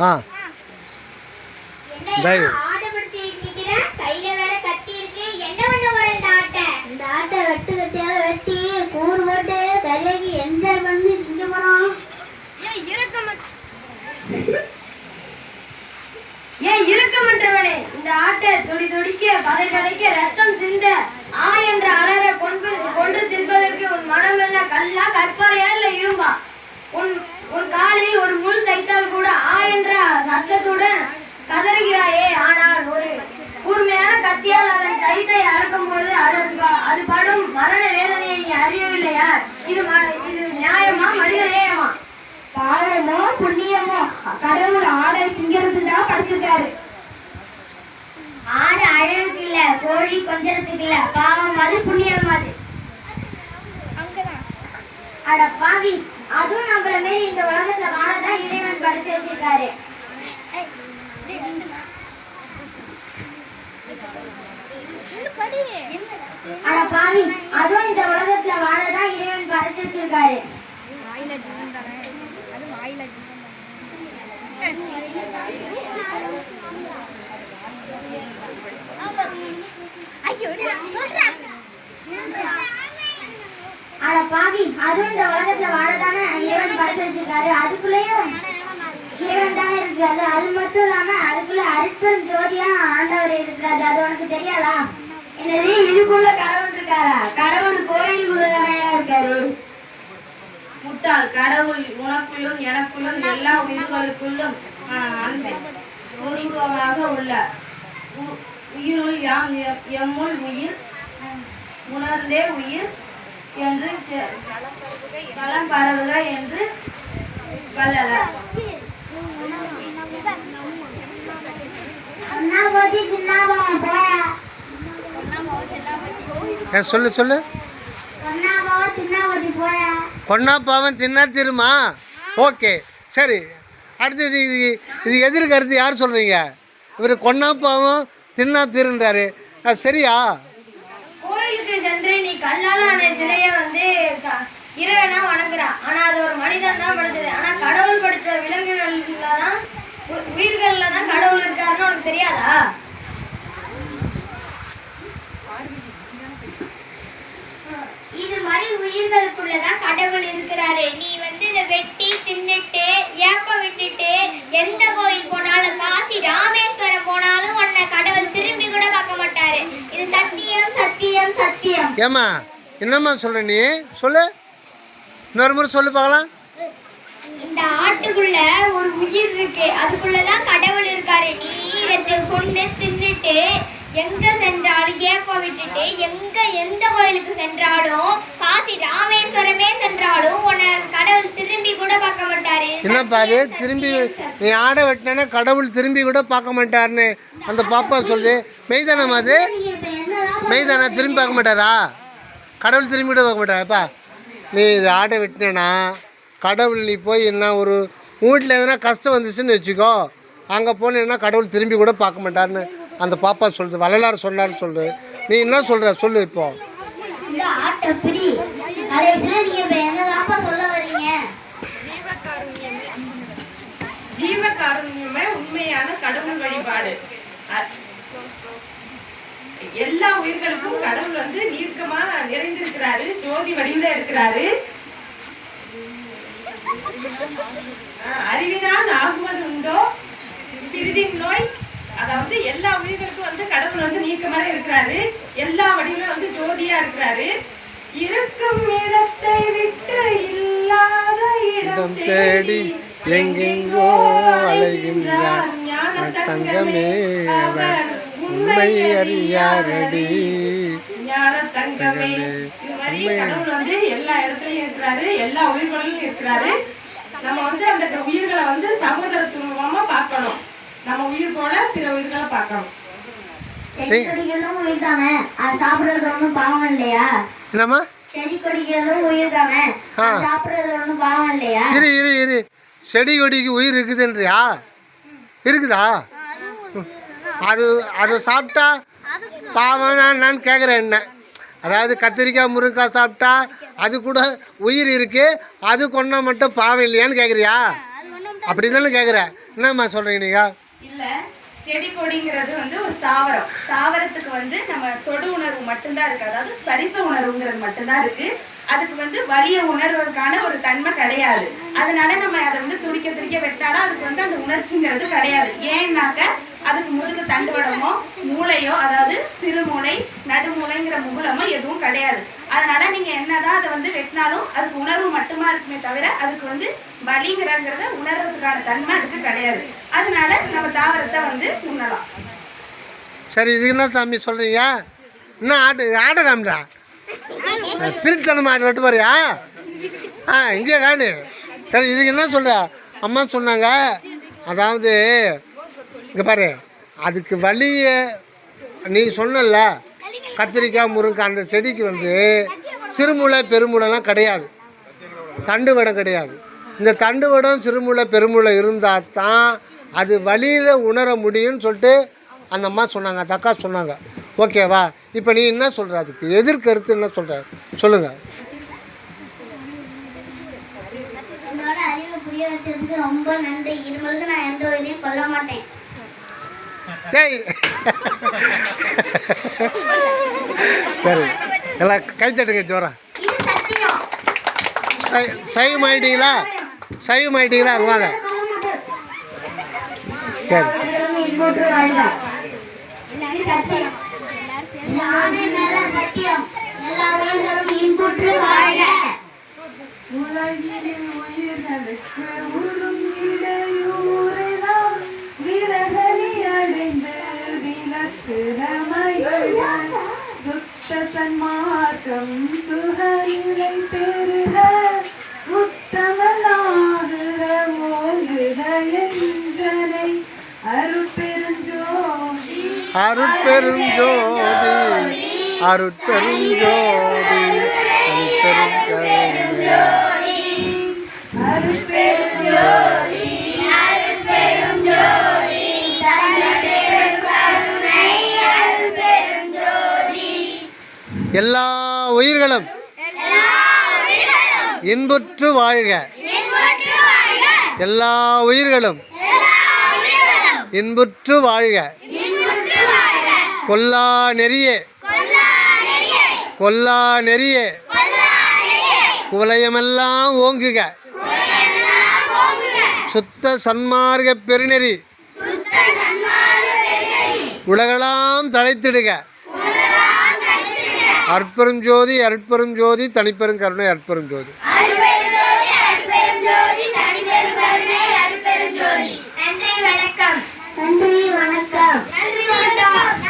ஆ. தயவு. ஏன் இருக்கமற்றவனே இந்த ஆட்டை? துடி துடிக்க பதை பதைக்க ரத்தம் சிந்த ஆ என்ற அலற கொண்டு கொன்று உன் மனம் என்ன கல்லா கற்பறையா இல்ல இரும்பா? உன் உன் காலில் ஒரு முள் தைத்தால் கூட ஆ என்ற சத்தத்துடன் கதறுகிறாயே. ஆனால் ஒரு கூர்மையான கத்தியால் அதன் தைத்தை அறுக்கும் பொழுது அது அது படும் மரண வேதனையை நீ அறியவில்லையா? இது இது நியாயமா மனித நேயமா பாவமோ புண்ணியமோ? கடவுள் ஆடை திங்கிறது தான் படிச்சிருக்காரு. ஆடு அழகுக்கு இல்ல கோழி கொஞ்சத்துக்கு இல்ல. பாவம் அது புண்ணியம் அது அட பாவி அதுவும் நம்மள மேல இந்த உலகத்துல வாழதான் இறைவன் படைச்சு வச்சிருக்காரு. அட பாவி அதுவும் இந்த உலகத்துல வாழதான் இறைவன் படைச்சு வச்சிருக்காரு. அட பாவி அதுவும் இந்த உலகத்துல வாழதானே? இறைவன் படைச்சு வச்சிருக்காரு. அதுக்குள்ளேயும் இறைவன் தானே இருக்கிறாரு. அது மட்டும் இல்லாம அதுக்குள்ள அருட்பெரும் ஜோதியா ஆண்டவர் இருக்கிறாரு. அது உனக்கு தெரியாதா? என்னது? இதுக்குள்ள கடவுள் இருக்காரா? கடவுள் கோயிலுக்குள்ள தானே இருக்காரு. முட்டாள் கடவுள் உனக்குள்ளும் எனக்குள்ளும் எல்லா உயிர்களுக்குள்ளும் ஆஹ், அன்பு உள்ள உ- உயிருள் யாம் எம்முள் உயிர் உணர்ந்தே உயிர் என்று தெ- பரவுக என்று சொல்லு சொல்லு. பொன்னா பாவம் தின்னா திருமா? ஓகே சரி. அடுத்தது இது இது எதிர்கருத்து யார் சொல்கிறீங்க இவர் கொன்னா பாவம் தின்னா திருன்றாரு. சரியா? கல்லால் ஆன சிலைய வந்து இறைவனா வணங்குறான். ஆனா அது ஒரு மனிதன் தான் படிச்சது. ஆனா கடவுள் படிச்ச விலங்குகள்ல தான் உயிர்கள்ல தான் கடவுள் இருக்காருன்னு உனக்கு தெரியாதா? இது மாதிரி உயிர்களுக்குள்ளதான் கடவுள் இருக்கிறாரு. நீ வந்து இதை வெட்டி தின்னுட்டு ஏப்ப விட்டுட்டு எந்த கோயில் போனாலும் காசி ராமேஸ்வரம் போனாலும் உன்னை கடவுள் திரும்பி கூட பார்க்க மாட்டாரு இது சத்தியம் சத்தியம் சத்தியம் ஏம்மா என்னம்மா சொல்கிற நீ? சொல்லு. இன்னொரு முறை சொல்லு பார்க்கலாம். இந்த ஆட்டுக்குள்ள ஒரு உயிர் இருக்கு. அதுக்குள்ளதான் கடவுள் இருக்காரு. நீ இதை கொண்டு தின்னுட்டு எங்க சென்றாலும் ஏப்ப விட்டுட்டு எங்க எந்த கோயிலுக்கு சென்றாலும் காசி ராமேஸ்வரமே சென்றாலும் உன்னை கடவுள் திரும்பி கூட பார்க்க மாட்டாரு. என்னப்பா அது? திரும்பி நீ ஆடை வெட்டினா கடவுள் திரும்பி கூட பார்க்க மாட்டாருன்னு அந்த பாப்பா சொல்லுது. மெய்தானம்மா அது? மெய்தானா திரும்பி பார்க்க மாட்டாரா? கடவுள் திரும்பி கூட பார்க்க மாட்டாராப்பா நீ இது ஆடை வெட்டினேன்னா கடவுள் நீ போய் என்ன ஒரு வீட்டில் எதனா கஷ்டம் வந்துச்சுன்னு வச்சுக்கோ. அங்கே போனேன்னா கடவுள் திரும்பி கூட பார்க்க மாட்டாருன்னு அந்த பாப்பா சொல்லுது வள்ளலார் சொன்னார்னு சொல்லு நீ என்ன சொல்கிற சொல்லு இப்போ. ஆட்டை ஜீவகாருண்யமே உண்மையான கடவுள் வழிபாடு. எல்லா உயிர்களுக்கும் கடவுள் வந்து நீர்க்கமா நிறைந்திருக்கிறாரு ஜோதி வடிவில இருக்கிறாரு. அறிவினால் ஆகுவது உண்டோ? பிரிதின் நோய் அதாவது எல்லா உயிர்களுக்கும் வந்து கடவுள் வந்து நீக்கமாக இருக்கிறாரு. எல்லா வடிவிலும் வந்து ஜோதியா இருக்கிறாரு. இருக்கும் இடத்தை விட்டு இல்லாத இடம் தேடி எங்கெங்கோ அலைகின்றார். தங்கமே அவர். உண்மை அறியாரடி ஞான தங்கமே இது மாதிரி கடவுள் வந்து எல்லா இடத்துலயும் இருக்கிறாரு எல்லா உயிர்களிலும் இருக்கிறாரு. நம்ம வந்து அந்த உயிர்களை வந்து சகோதரத்துவமா பார்க்கணும். நம்ம உயிர் போல பிற உயிர்களை பார்க்கணும். செடி கொடிகளும் உயிர் தானே அது சாப்பிடுறது ஒன்றும் பாவம் இல்லையா? என்னம்மா? செடி கொடிகளும் உயிர் தானே ஆ. அது சாப்பிடுறது ஒன்றும் பாவம் இல்லையா? இரு இரு இரு. செடி கொடிக்கு உயிர் இருக்குதுன்றியா? இருக்குதா? அது அதை சாப்பிட்டா பாவம் நான் கேட்குறேன் என்ன. அதாவது கத்திரிக்காய் முருங்கைக்காய் சாப்பிட்டா அது கூட உயிர் இருக்குது அது கொண்டா மட்டும் பாவம் இல்லையான்னு கேட்குறியா அப்படி தானே கேட்குறேன் என்னம்மா சொல்கிறீங்க நீங்கள் இல்ல செடி கொடிங்கிறது வந்து ஒரு தாவரம். தாவரத்துக்கு வந்து நம்ம தொடு உணர்வு மட்டும்தான் இருக்கு. அதாவது ஸ்பரிச உணர்வுங்கிறது மட்டும்தான் இருக்கு. அதுக்கு வந்து வலிய உணர்வதற்கான ஒரு தன்மை கிடையாது. அதனால நம்ம அதை வந்து துடிக்க துடிக்க வெட்டாலும் அதுக்கு வந்து அந்த உணர்ச்சிங்கிறது கிடையாது. ஏன்னாக்க அதுக்கு முதுகு தண்டுவடமோ மூளையோ அதாவது சிறுமூளை நடுமூளைங்கிற முகுலமோ எதுவும் கிடையாது. அதனால நீங்க என்னதான் அதை வந்து வெட்டினாலும் அதுக்கு உணர்வு மட்டுமா இருக்குமே தவிர அதுக்கு வந்து வலிங்கிறங்கிறத உணர்றதுக்கான தன்மை அதுக்கு கிடையாது. அதனால நம்ம தாவரத்தை வந்து உண்ணலாம். சரி இதுக்கு என்ன சாமி சொல்றீங்க? என்ன ஆடு ஆட்டை காமிடா திருட்டுத்தனமா ஆட்டை வெட்டு பாரியா ஆ இங்கே காணு. சரி இதுக்கு என்ன சொல்கிற அம்மா சொன்னாங்க அதாவது இங்கே பாரு அதுக்கு வழியை நீ சொன்னல கத்திரிக்காய் முருங்கை அந்த செடிக்கு வந்து சிறுமுளை பெருமுளைலாம் கிடையாது. தண்டு வடம் கிடையாது. இந்த தண்டு வடம் சிறுமுளை பெருமுளை இருந்தால் தான் அது வழியில் உணர முடியும்னு சொல்லிட்டு அந்த அம்மா சொன்னாங்க அந்த அக்கா சொன்னாங்க. ஓகேவா? இப்போ நீ என்ன சொல்கிற அதுக்கு? எதிர்கருத்து என்ன சொல்கிற சொல்லுங்கள் ரொம்ப நன்றி. இனிமேலுக்கு நான் எந்த உயிரையும் கொல்ல மாட்டேன். டேய். சரி. எல்லாம் கை தட்டுங்க ஜோரா. சை சைவம் ஆயிட்டீங்களா? சைவம் ஆயிட்டீங்களா? அங்கே வாங்க. சரி. இது சத்தியம். உருளும் விலக்குறமையுடன் சுத்த சன்மார்க்கம் சுகநிலை உத்தமனாகிற என்றனை அருட்பெருஞ்சோதி. அருட்பெரும் ஜோதி அருட்பெரும் எல்லா உயிர்களும் இன்புற்று வாழ்க. எல்லா உயிர்களும் இன்புற்று வாழ்க. கொல்லா நெறியே. கொல்லா நெறியே. குவலயமெல்லாம் ஓங்குக. சுத்த சன்மார்க்க பெருநெறி. உலகெல்லாம் தழைத்திடுக. அற்பெரும் ஜோதி அற்பெரும் ஜோதி தனிப்பெரும் கருணை அற்பெரும் ஜோதி